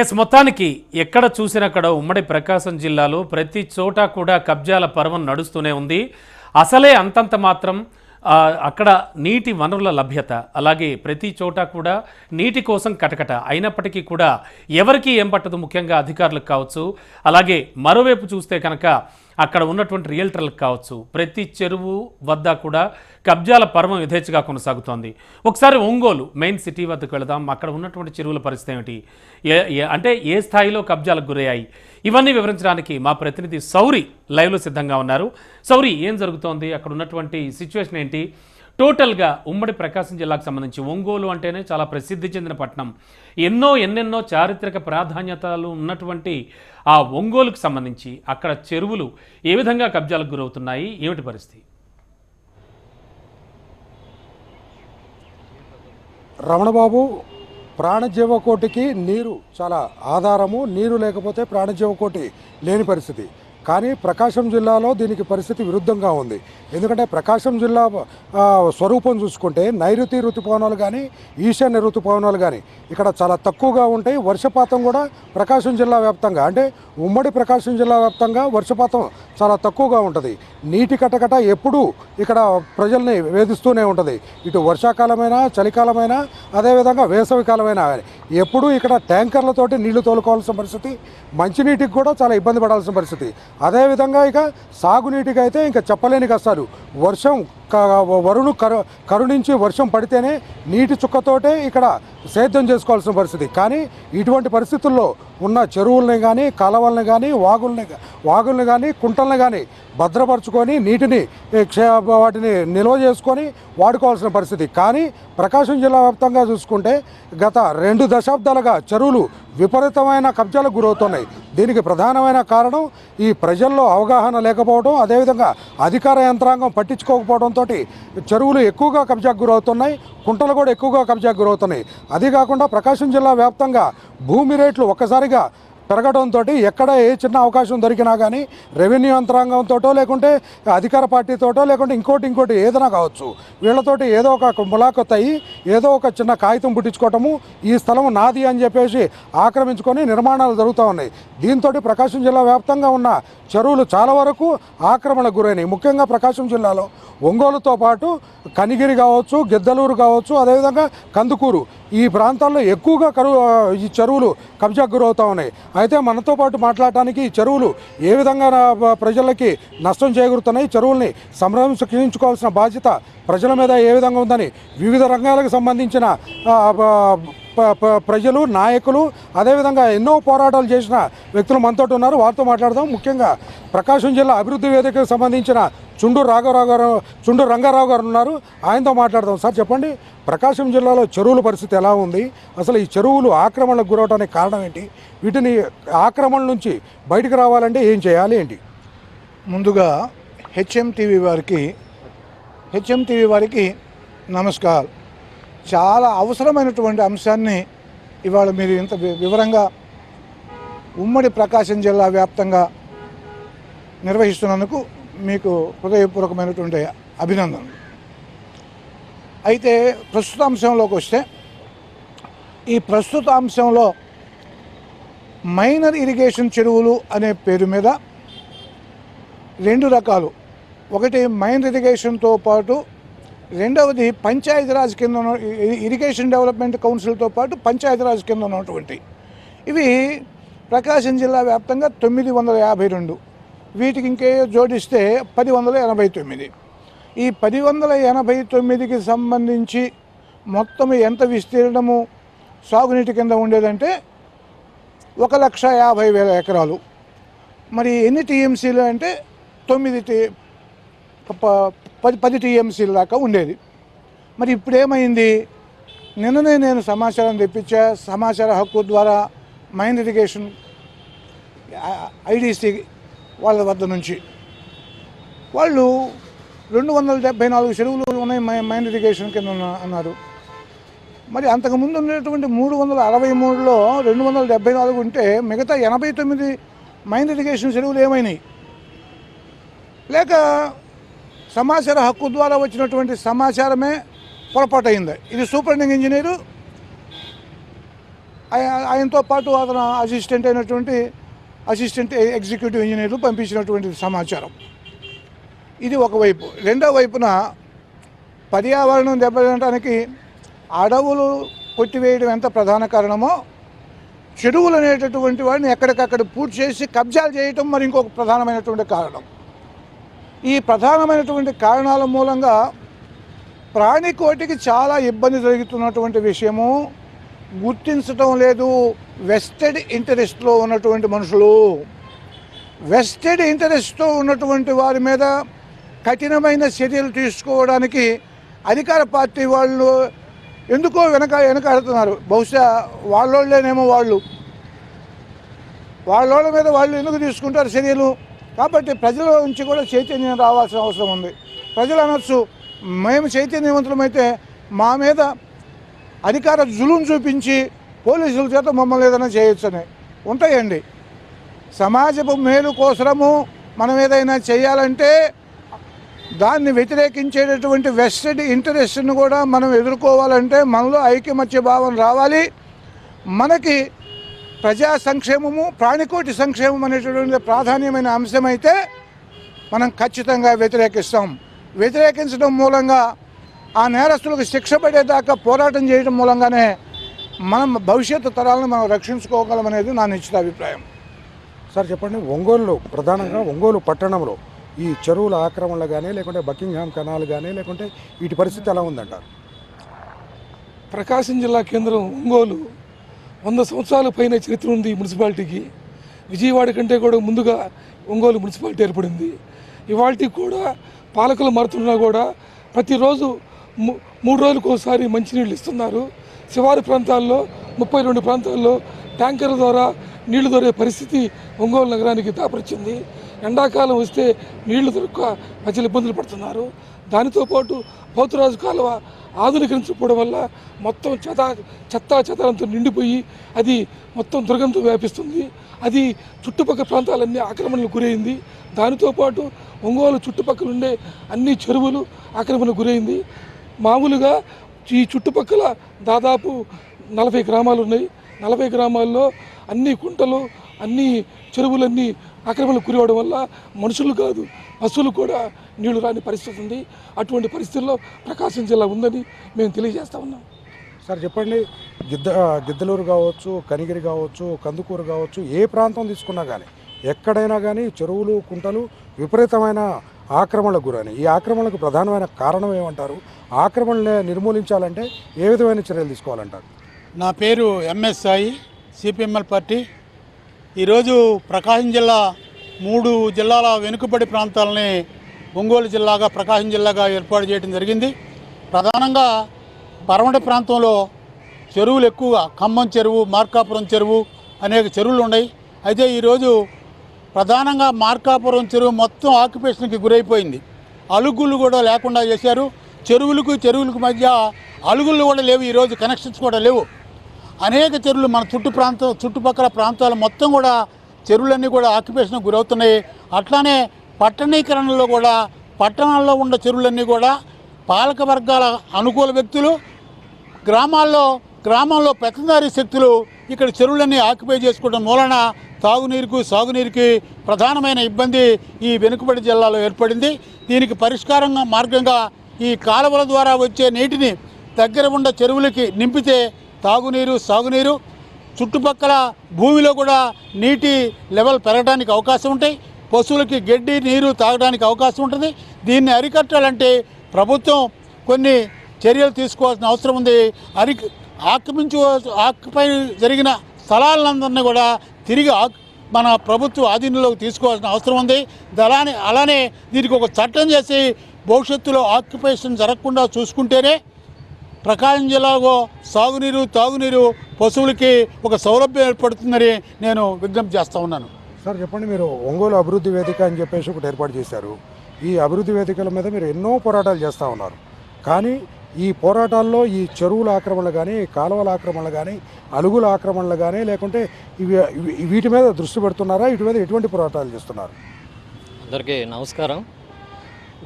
Yes మొత్తానికి ఎక్కడ చూసినక్కడ ఉమ్మడి ప్రకాశం జిల్లాలో ప్రతి చోట కూడా కబ్జాల పర్వం నడుస్తూనే ఉంది. అసలే అంతంత మాత్రం అక్కడ నీటి వనరుల లభ్యత అలాగే ప్రతి చోట కూడా నీటి కోసం కటకట అయినప్పటికీ కూడా ఎవరికి ఏం పట్టదు ముఖ్యంగా అధికారులకు కావచ్చు. అలాగే మరోవైపు చూస్తే కనుక అక్కడ ఉన్నటువంటి రియల్టర్లకు కావచ్చు ప్రతి చెరువు వద్ద కూడా కబ్జాల పర్వం యథేచ్ఛగా కొనసాగుతోంది. ఒకసారి ఒంగోలు మెయిన్ సిటీ వద్దకు వెళదాం. అక్కడ ఉన్నటువంటి చెరువుల పరిస్థితి ఏమిటి? అంటే ఏ స్థాయిలో కబ్జాలకు గురయ్యాయి? ఇవన్నీ వివరించడానికి మా ప్రతినిధి సౌరి లైవ్లో సిద్ధంగా ఉన్నారు. సౌరి ఏం జరుగుతోంది? అక్కడ ఉన్నటువంటి సిచ్యువేషన్ ఏంటి? టోటల్గా ఉమ్మడి ప్రకాశం జిల్లాకు సంబంధించి ఒంగోలు అంటేనే చాలా ప్రసిద్ధి చెందిన పట్టణం. ఎన్నో ఎన్నెన్నో చారిత్రక ప్రాధాన్యతలు ఉన్నటువంటి ఆ ఒంగోలుకు సంబంధించి అక్కడ చెరువులు ఏ విధంగా కబ్జాలకు గురవుతున్నాయి? ఏమిటి పరిస్థితి? రమణబాబు ప్రాణజీవకోటికి నీరు చాలా ఆధారము. నీరు లేకపోతే ప్రాణజీవకోటి లేని పరిస్థితి. కానీ ప్రకాశం జిల్లాలో దీనికి పరిస్థితి విరుద్ధంగా ఉంది. ఎందుకంటే ప్రకాశం జిల్లా స్వరూపం చూసుకుంటే నైరుతి ఋతుపవనాలు కానీ ఈశాన్య ఋతుపవనాలు కానీ ఇక్కడ చాలా తక్కువగా ఉంటాయి. వర్షపాతం కూడా ప్రకాశం జిల్లా వ్యాప్తంగా అంటే ఉమ్మడి ప్రకాశం జిల్లా వ్యాప్తంగా వర్షపాతం చాలా తక్కువగా ఉంటుంది. నీటి కటకట ఎప్పుడూ ఇక్కడ ప్రజల్ని వేధిస్తూనే ఉంటుంది. ఇటు వర్షాకాలమైనా చలికాలమైనా అదేవిధంగా వేసవికాలమైనా ఎప్పుడూ ఇక్కడ ట్యాంకర్లతోటి నీళ్ళు తోలుకోవాల్సిన పరిస్థితి మంచినీటికి కూడా చాలా ఇబ్బంది పడాల్సిన పరిస్థితి. అదేవిధంగా ఇక సాగునీటికి అయితే ఇంకా చెప్పలేని కష్టాలు వర్షం వరుణు కరు కరుణించి వర్షం పడితేనే నీటి చుక్కతోటే ఇక్కడ సేద్యం చేసుకోవాల్సిన పరిస్థితి. కానీ ఇటువంటి పరిస్థితుల్లో ఉన్న చెరువుల్ని కానీ కాలవల్ని కానీ వాగుల్ని వాగుల్ని కానీ కుంటల్ని కానీ భద్రపరుచుకొని నీటిని క్షే వాటిని నిల్వ చేసుకొని వాడుకోవాల్సిన పరిస్థితి. కానీ ప్రకాశం జిల్లా వ్యాప్తంగా చూసుకుంటే గత రెండు దశాబ్దాలుగా చెరువులు విపరీతమైన కబ్జాలకు గురవుతున్నాయి. దీనికి ప్రధానమైన కారణం ఈ ప్రజల్లో అవగాహన లేకపోవడం అదేవిధంగా అధికార యంత్రాంగం పట్టించుకోకపోవడంతో చెరువులు ఎక్కువగా కబ్జాకు గురవుతున్నాయి కుంటలు కూడా ఎక్కువగా కబ్జాకు గురవుతున్నాయి. అదే కాకుండా ప్రకాశం జిల్లా వ్యాప్తంగా భూమి రేట్లు ఒక్కసారిగా పెరగడంతో ఎక్కడ ఏ చిన్న అవకాశం దొరికినా కానీ రెవెన్యూ యంత్రాంగంతోటో లేకుంటే అధికార పార్టీతోటో లేకుంటే ఇంకోటి ఇంకోటి ఏదైనా కావచ్చు. వీళ్ళతోటి ఏదో ఒక ములాఖత్ అయ్యి ఏదో ఒక చిన్న కాగితం పుట్టించుకోవటము ఈ స్థలం నాది అని చెప్పేసి ఆక్రమించుకొని నిర్మాణాలు జరుగుతూ ఉన్నాయి. దీంతో ప్రకాశం జిల్లా వ్యాప్తంగా ఉన్న చెరువులు చాలా వరకు ఆక్రమణకు గురైనాయి. ముఖ్యంగా ప్రకాశం జిల్లాలో ఒంగోలుతో పాటు కనిగిరి కావచ్చు గిద్దలూరు కావచ్చు అదేవిధంగా కందుకూరు. ఈ ప్రాంతాల్లో ఎక్కువగా కరువు ఈ చెరువులు కబ్జాకు గురవుతూ ఉన్నాయి. అయితే మనతో పాటు మాట్లాడటానికి ఈ చెరువులు ఏ విధంగా నా- ప్రజలకి నష్టం చేకూరుతున్నాయి చెరువుల్ని సంరక్షించుకోవాల్సిన బాధ్యత ప్రజల మీద ఏ విధంగా ఉందని వివిధ రంగాలకు సంబంధించిన ప్రజలు నాయకులు అదేవిధంగా ఎన్నో పోరాటాలు చేసిన వ్యక్తులు మనతో ఉన్నారు. వారితో మాట్లాడదాం. ముఖ్యంగా ప్రకాశం జిల్లా అభివృద్ధి వేదికకు సంబంధించిన చుండూరు రాఘవరావు గారు చుండూరు రంగారావు గారు ఉన్నారు. ఆయనతో మాట్లాడదాం. సార్ చెప్పండి. ప్రకాశం జిల్లాలో చెరువుల పరిస్థితి ఎలా ఉంది? అసలు ఈ చెరువులు ఆక్రమణకు గురవడానికి కారణం ఏంటి? వీటిని ఆక్రమణ నుంచి బయటకు రావాలంటే ఏం చేయాలి ఏంటి? ముందుగా హెచ్ఎం టీవీ వారికి హెచ్ఎం టీవీ వారికి నమస్కారం చాలా అవసరమైనటువంటి అంశాన్ని ఇవాళ మీరు ఇంత వి- వివరంగా ఉమ్మడి ప్రకాశం జిల్లా వ్యాప్తంగా నిర్వహిస్తున్నందుకు మీకు హృదయపూర్వకమైనటువంటి అభినందనలు. అయితే ప్రస్తుత అంశంలోకి వస్తే ఈ ప్రస్తుత అంశంలో మైనర్ ఇరిగేషన్ చెరువులు అనే పేరు మీద రెండు రకాలు. ఒకటి మైనర్ ఇరిగేషన్తో పాటు రెండవది పంచాయతీరాజ్ కింద ఉన్న ఇరిగేషన్ డెవలప్మెంట్ కౌన్సిల్తో పాటు పంచాయతీరాజ్ కింద ఉన్నటువంటి. ఇవి ప్రకాశం జిల్లా వ్యాప్తంగా తొమ్మిది వందల యాభై రెండు. వీటికి ఇంకే జోడిస్తే పది వందల ఎనభై తొమ్మిది. ఈ పది వందల ఎనభై తొమ్మిదికి సంబంధించి మొత్తం ఎంత విస్తీర్ణము సాగునీటి కింద ఉండేదంటే ఒక లక్ష యాభై వేల ఎకరాలు. మరి ఎన్ని టీఎంసీలు అంటే తొమ్మిది టీ ప- పది పది టీఎంసీల దాకా ఉండేది. మరి ఇప్పుడు ఏమైంది నిన్ననే నేను సమాచారం తెప్పించా సమాచార హక్కు ద్వారా మైన్ ఇరిగేషన్ ఐడిసి వాళ్ళ వద్ద నుంచి. వాళ్ళు రెండు వందల డెబ్బై నాలుగు చెరువులు ఉన్నాయి మై- మైన్ ఇరిగేషన్ కింద ఉన్న- అన్నారు. మరి అంతకుముందు ఉన్నటువంటి మూడు వందల అరవై మూడులో రెండు వందల డెబ్బై నాలుగు ఉంటే మిగతా ఎనభై తొమ్మిది మైన్ ఇరిగేషన్ చెరువులు ఏమైనాయి? లేక సమాచార హక్కు ద్వారా వచ్చినటువంటి సమాచారమే పొరపాటు అయింది ఇది సూపరింటెండింగ్ ఇంజనీరు ఆయ- ఆయనతో పాటు అతను అసిస్టెంట్ అయినటువంటి అసిస్టెంట్ ఎగ్జిక్యూటివ్ ఇంజనీర్లు పంపించినటువంటి సమాచారం. ఇది ఒకవైపు రెండో వైపున పర్యావరణం దెబ్బతినడానికి అడవులు కొట్టివేయడం ఎంత ప్రధాన కారణమో చెరువులు అనేటటువంటి వాడిని ఎక్కడికక్కడ పూర్తి చేసి కబ్జాలు చేయటం మరి ఇంకొక ప్రధానమైనటువంటి కారణం. ఈ ప్రధానమైనటువంటి కారణాల మూలంగా ప్రాణికోటికి చాలా ఇబ్బంది జరుగుతున్నటువంటి విషయము గుర్తించటం లేదు. వెస్టెడ్ ఇంటరెస్ట్లో ఉన్నటువంటి మనుషులు. వెస్టెడ్ ఇంటరెస్ట్తో ఉన్నటువంటి వారి మీద కఠినమైన చర్యలు తీసుకోవడానికి అధికార పార్టీ వాళ్ళు ఎందుకో వెనక వెనకాడుతున్నారు. బహుశా వాళ్ళోళ్ళేనేమో వాళ్ళు. వాళ్ళోళ్ళ మీద వాళ్ళు ఎందుకు తీసుకుంటారు చర్యలు? కాబట్టి ప్రజల నుంచి కూడా చైతన్యం రావాల్సిన అవసరం ఉంది. ప్రజలు అనొచ్చు మేము చైతన్యవంతులమైతే మా మీద అధికార జులుం చూపించి పోలీసుల చేత మమ్మల్ని ఏదైనా చేయొచ్చని ఉంటాయండి. సమాజపు మేలు కోసము మనం ఏదైనా చేయాలంటే దాన్ని వ్యతిరేకించేటటువంటి వెస్టెడ్ ఇంటరెస్ట్ని కూడా మనం ఎదుర్కోవాలంటే మనలో ఐక్యమత్య భావం రావాలి. మనకి ప్రజా సంక్షేమము ప్రాణికోటి సంక్షేమం అనేటటువంటి ప్రాధాన్యమైన అంశమైతే మనం ఖచ్చితంగా వ్యతిరేకిస్తాం. వ్యతిరేకించడం మూలంగా ఆ నేరస్తులకు శిక్ష పడేదాకా పోరాటం చేయడం మూలంగానే మనం భవిష్యత్తు తరాలను మనం రక్షించుకోగలం అనేది నా నిశ్చిత అభిప్రాయం. సార్ చెప్పండి. ఒంగోలు ప్రధానంగా ఒంగోలు పట్టణంలో ఈ చెరువుల ఆక్రమణలు కానీ లేకుంటే బకింగ్హామ్ కెనాల్ కానీ లేకుంటే వీటి పరిస్థితి ఎలా ఉందంటారు? ప్రకాశం జిల్లా కేంద్రం ఒంగోలు. వంద సంవత్సరాల పైన చరిత్ర ఉంది ఈ మున్సిపాలిటీకి. విజయవాడ కంటే కూడా ముందుగా ఒంగోలు మున్సిపాలిటీ ఏర్పడింది. ఇవాళకి కూడా పాలకులు మారుతున్నా కూడా ప్రతిరోజు మూడు రోజులకు ఒకసారి మంచినీళ్ళు ఇస్తున్నారు. శివారు ప్రాంతాల్లో ముప్పై రెండు ప్రాంతాల్లో ట్యాంకర్ల ద్వారా నీళ్ళు దొరే పరిస్థితి ఒంగోలు నగరానికి దాపరిచింది. ఎండాకాలం వస్తే నీళ్ళు దొరక్క ప్రజలు ఇబ్బందులు పడుతున్నారు. దానితో పాటు పోతురాజు కాలువ ఆధునీకరించకపోవడం వల్ల మొత్తం చెత్త చెత్తా చెత్తలంతో నిండిపోయి అది మొత్తం దుర్గంతో వ్యాపిస్తుంది. అది చుట్టుపక్కల ప్రాంతాలన్నీ ఆక్రమణలకు గురైంది. దానితో పాటు ఒంగోలు చుట్టుపక్కల ఉండే అన్ని చెరువులు ఆక్రమణకు గురైంది. మామూలుగా ఈ చుట్టుపక్కల దాదాపు నలభై గ్రామాలు ఉన్నాయి. నలభై గ్రామాల్లో అన్ని కుంటలు అన్ని చెరువులన్నీ ఆక్రమణకు గురవడం వల్ల మనుషులు కాదు పశువులు కూడా నీళ్ళు రాని పరిస్థితి ఉంది. అటువంటి పరిస్థితుల్లో ప్రకాశం జిల్లా ఉందని మేము తెలియజేస్తా ఉన్నాం. సార్ చెప్పండి. గిద్ద గిద్దలూరు కావచ్చు కనిగిరి కావచ్చు కందుకూరు కావచ్చు ఏ ప్రాంతం తీసుకున్నా కానీ ఎక్కడైనా కానీ చెరువులు కుంటలు విపరీతమైన ఆక్రమణలకు గురైనాయి ఈ ఆక్రమణలకు ప్రధానమైన కారణం ఏమంటారు? ఆక్రమణని నిర్మూలించాలంటే ఏ విధమైన చర్యలు తీసుకోవాలంటారు? నా పేరు ఎంఎస్ సాయి సిపిఎంఎల్ పార్టీ. ఈరోజు ప్రకాశం జిల్లా మూడు జిల్లాల వెనుకబడి ప్రాంతాలని ఒంగోలు జిల్లాగా ప్రకాశం జిల్లాగా ఏర్పాటు చేయడం జరిగింది. ప్రధానంగా పరమటి ప్రాంతంలో చెరువులు ఎక్కువగా ఖమ్మం చెరువు మార్కాపురం చెరువు అనేక చెరువులు ఉన్నాయి. అయితే ఈరోజు ప్రధానంగా మార్కాపురం చెరువు మొత్తం ఆక్యుపేషన్కి గురైపోయింది. అలుగులు కూడా లేకుండా చేశారు. చెరువులకు చెరువులకు మధ్య అలుగులు కూడా లేవు. ఈరోజు కనెక్షన్స్ కూడా లేవు. అనేక చెరువులు మన చుట్టు ప్రాంతం చుట్టుపక్కల ప్రాంతాలు మొత్తం కూడా చెరువులన్నీ కూడా ఆక్యుపేషన్కి గురవుతున్నాయి. అట్లానే పట్టణీకరణలో కూడా పట్టణాల్లో ఉన్న చెరువులన్నీ కూడా పాలక వర్గాల అనుకూల వ్యక్తులు గ్రామాల్లో గ్రామంలో పెత్తందారీ శక్తులు ఇక్కడ చెరువులన్నీ ఆక్యుపై చేసుకోవడం మూలన తాగునీరుకు సాగునీరుకి ప్రధానమైన ఇబ్బంది ఈ వెనుకబడి జిల్లాలో ఏర్పడింది. దీనికి పరిష్కారంగా మార్గంగా ఈ కాలువల ద్వారా వచ్చే నీటిని దగ్గర ఉన్న చెరువులకి నింపితే తాగునీరు సాగునీరు చుట్టుపక్కల భూమిలో కూడా నీటి లెవెల్ పెరగడానికి అవకాశం ఉంటాయి. పశువులకి గడ్డి నీరు తాగడానికి అవకాశం ఉంటుంది. దీన్ని అరికట్టాలంటే ప్రభుత్వం కొన్ని చర్యలు తీసుకోవాల్సిన అవసరం ఉంది. అరి ఆక్రమించు ఆక్రపై జరిగిన స్థలాలందరినీ కూడా తిరిగి ఆక్ మన ప్రభుత్వ ఆధీనంలోకి తీసుకోవాల్సిన అవసరం ఉంది. అలానే అలానే దీనికి ఒక చట్టం చేసి భవిష్యత్తులో ఆక్యుపేషన్ జరగకుండా చూసుకుంటేనే ప్రకాశం జిల్లాలో సాగునీరు తాగునీరు పశువులకి ఒక సౌలభ్యం ఏర్పడుతుందని నేను విజ్ఞప్తి చేస్తూ ఉన్నాను. సార్ చెప్పండి మీరు. ఒంగోలు అభివృద్ధి వేదిక అని చెప్పేసి ఒకటి ఏర్పాటు చేశారు. ఈ అభివృద్ధి వేదికల మీద మీరు ఎన్నో పోరాటాలు చేస్తూ ఉన్నారు. కానీ ఈ పోరాటాల్లో ఈ చెరువుల ఆక్రమణలు కానీ కాలువల ఆక్రమణలు కానీ అలుగుల ఆక్రమణలు కానీ లేకుంటే ఇవి వీటి మీద దృష్టి పెడుతున్నారా? వీటి మీద ఎటువంటి పోరాటాలు చేస్తున్నారు? అందరికీ నమస్కారం.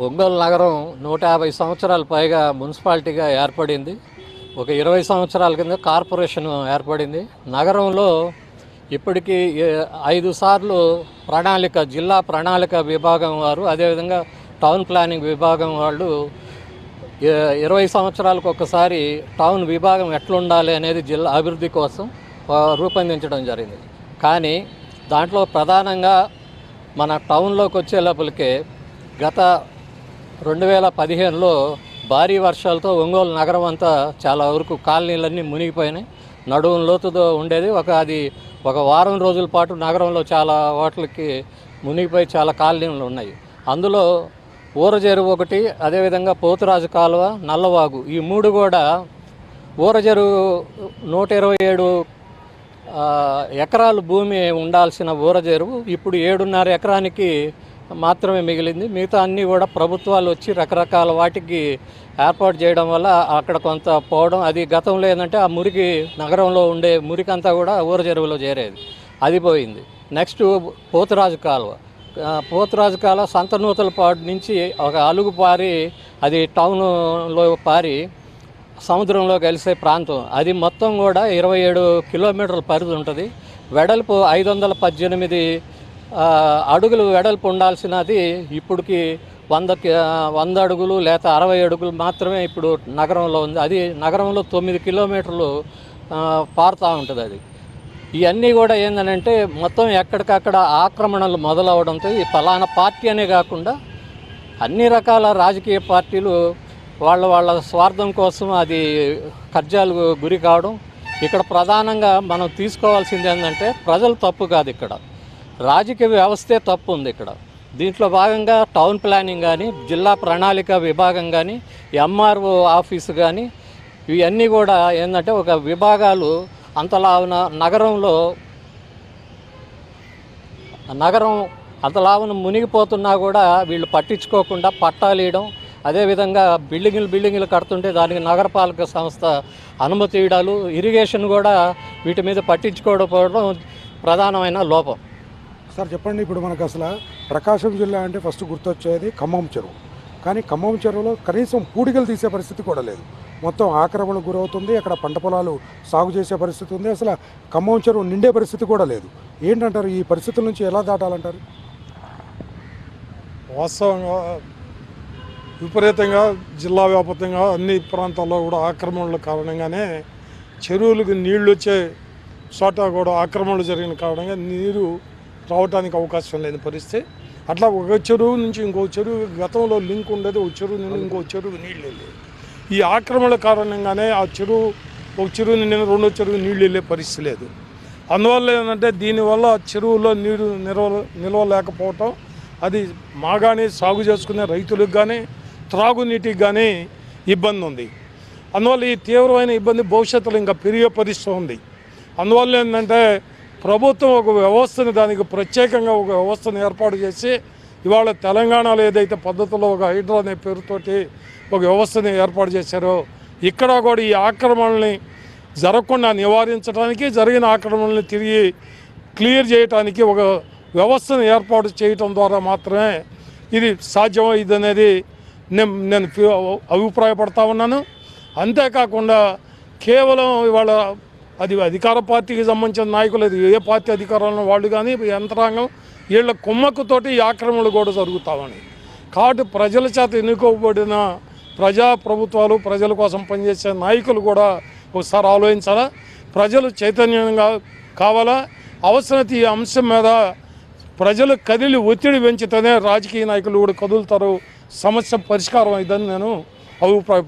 ఒంగోలు నగరం నూట యాభై సంవత్సరాల పైగా మున్సిపాలిటీగా ఏర్పడింది. ఒక ఇరవై సంవత్సరాల కింద కార్పొరేషన్ ఏర్పడింది. నగరంలో ఇప్పటికీ ఏ- ఐదు సార్లు ప్రణాళిక జిల్లా ప్రణాళిక విభాగం వారు అదేవిధంగా టౌన్ ప్లానింగ్ విభాగం వాళ్ళు ఇరవై సంవత్సరాలకు ఒకసారి టౌన్ విభాగం ఎట్లుండాలి అనేది జిల్లా అభివృద్ధి కోసం రూపొందించడం జరిగింది. కానీ దాంట్లో ప్రధానంగా మన టౌన్లోకి వచ్చే లోపలికే గత రెండు వేల పదిహేనులో భారీ వర్షాలతో ఒంగోలు నగరం అంతా చాలా వరకు కాలనీలన్నీ మునిగిపోయినాయి. నడుము లోతుతో ఉండేది. ఒక అది ఒక వారం రోజుల పాటు నగరంలో చాలా వాటికి మునిగిపోయి చాలా కాలనీలు ఉన్నాయి. అందులో ఊరజెరువు ఒకటి అదేవిధంగా పోతురాజు కాలువ నల్లవాగు ఈ మూడు కూడా ఊరజెరువు నూట ఇరవై ఏడు ఎకరాలు భూమి ఉండాల్సిన ఊరజెరువు ఇప్పుడు ఏడున్నర ఎకరానికి మాత్రమే మిగిలింది. మిగతా అన్నీ కూడా ప్రభుత్వాలు వచ్చి రకరకాల వాటికి ఏర్పాటు చేయడం వల్ల అక్కడ కొంత పోవడం అది గతంలో ఏంటంటే ఆ మురికి నగరంలో ఉండే మురికి అంతా కూడా ఊరజెరువులో చేరేది. అది పోయింది. నెక్స్ట్ పోతురాజు కాలువ. పోతురాజు కాల కాలువ సంతనూతలపాడు నుంచి ఒక అలుగు పారి అది టౌన్లో పారి సముద్రంలో కలిసే ప్రాంతం. అది మొత్తం కూడా ఇరవై ఏడు కిలోమీటర్ల పరిధి ఉంటుంది. వెడల్పు ఐదు వందల పద్దెనిమిది అడుగులు వెడల్పు ఉండాల్సినది ఇప్పటికి వంద వంద అడుగులు లేక అరవై అడుగులు మాత్రమే ఇప్పుడు నగరంలో ఉంది. అది నగరంలో తొమ్మిది కిలోమీటర్లు పారుతూ ఉంటుంది అది. ఇవన్నీ కూడా ఏంటంటే మొత్తం ఎక్కడికక్కడ ఆక్రమణలు మొదలవడంతో ఈ ఫలానా పార్టీ అనే కాకుండా అన్ని రకాల రాజకీయ పార్టీలు వాళ్ళ వాళ్ళ స్వార్థం కోసం అది కబ్జాలు గురి కావడం. ఇక్కడ ప్రధానంగా మనం తీసుకోవాల్సింది ఏంటంటే ప్రజలు తప్పు కాదు ఇక్కడ. రాజకీయ వ్యవస్థే తప్పు ఉంది ఇక్కడ. దీంట్లో భాగంగా టౌన్ ప్లానింగ్ కానీ జిల్లా ప్రణాళిక విభాగం కానీ ఎంఆర్ఓ ఆఫీసు కానీ ఇవన్నీ కూడా ఏంటంటే ఒక విభాగాలు అంతలావున నగరంలో నగరం అంతలావున మునిగిపోతున్నా కూడా వీళ్ళు పట్టించుకోకుండా పట్టాలు ఇవ్వడం అదేవిధంగా బిల్డింగులు బిల్డింగులు కడుతుంటే దానికి నగరపాలక సంస్థ అనుమతి ఇవ్వడాలు ఇరిగేషన్ కూడా వీటి మీద పట్టించుకోకపోవడం ప్రధానమైన లోపం. సార్ చెప్పండి ఇప్పుడు మనకు అసలు ప్రకాశం జిల్లా అంటే ఫస్ట్ గుర్తొచ్చేది ఖమ్మం చెరువు. కానీ ఖమ్మం చెరువులో కనీసం పూడికలు తీసే పరిస్థితి కూడా లేదు. మొత్తం ఆక్రమణకు గురవుతుంది. అక్కడ పంట పొలాలు సాగు చేసే పరిస్థితి ఉంది. అసలు ఖమ్మం చెరువు నిండే పరిస్థితి కూడా లేదు. ఏంటంటారు? ఈ పరిస్థితుల నుంచి ఎలా దాటాలంటారు? వాస్తవంగా విపరీతంగా జిల్లా వ్యాప్తంగా అన్ని ప్రాంతాల్లో కూడా ఆక్రమణల కారణంగానే చెరువులకు నీళ్ళు వచ్చే చోట కూడా ఆక్రమణలు జరిగిన కారణంగా నీరు రావడానికి అవకాశం లేని పరిస్థితి. అట్లా ఒక చెరువు నుంచి ఇంకో చెరువు గతంలో లింక్ ఉండేది ఒక చెరువు నుండి ఇంకో చెరువు నీళ్ళు వెళ్ళేది ఈ ఆక్రమణ కారణంగానే ఆ చెరువు ఒక చెరువు నిండిన రెండో చెరువు నీళ్ళు వెళ్ళే పరిస్థితి లేదు. అందువల్ల ఏంటంటే దీనివల్ల చెరువులో నీరు నిల్వ నిల్వ లేకపోవటం అది మాగాని సాగు చేసుకునే రైతులకు కానీ త్రాగునీటికి కానీ ఇబ్బంది ఉంది. అందువల్ల ఈ తీవ్రమైన ఇబ్బంది భవిష్యత్తులో ఇంకా పెరిగే పరిస్థితి ఉంది. అందువల్ల ఏంటంటే ప్రభుత్వం ఒక వ్యవస్థని దానికి ప్రత్యేకంగా ఒక వ్యవస్థను ఏర్పాటు చేసి ఇవాళ తెలంగాణలో ఏదైతే పద్ధతిలో ఒక హైడ్రా అనే పేరుతోటి ఒక వ్యవస్థని ఏర్పాటు చేశారో ఇక్కడ కూడా ఈ ఆక్రమణల్ని జరగకుండా నివారించడానికి జరిగిన ఆక్రమణల్ని తిరిగి క్లియర్ చేయడానికి ఒక వ్యవస్థను ఏర్పాటు చేయటం ద్వారా మాత్రమే ఇది సాధ్యమైంది అనేది నేను నేను అభిప్రాయపడతా ఉన్నాను. అంతేకాకుండా కేవలం ఇవాళ అది అధికార పార్టీకి సంబంధించిన నాయకులు అది ఏ పార్టీ అధికారంలో వాళ్ళు కానీ యంత్రాంగం వీళ్ళ కుమ్మక్కుతోటి ఈ ఆక్రమణలు కూడా జరుగుతామని. కాబట్టి ప్రజల చేత ఎన్నుకోబడిన ప్రజా ప్రభుత్వాలు ప్రజల కోసం పనిచేసే నాయకులు కూడా ఒకసారి ఆలోచించాలా? ప్రజలు చైతన్యంగా కావాలా? అవసరత ఈ అంశం మీద ప్రజలు కదిలి ఒత్తిడి పెంచితేనే రాజకీయ నాయకులు కూడా కదులుతారు. సమస్య పరిష్కారం అయిందని నేను అభిప్రాయం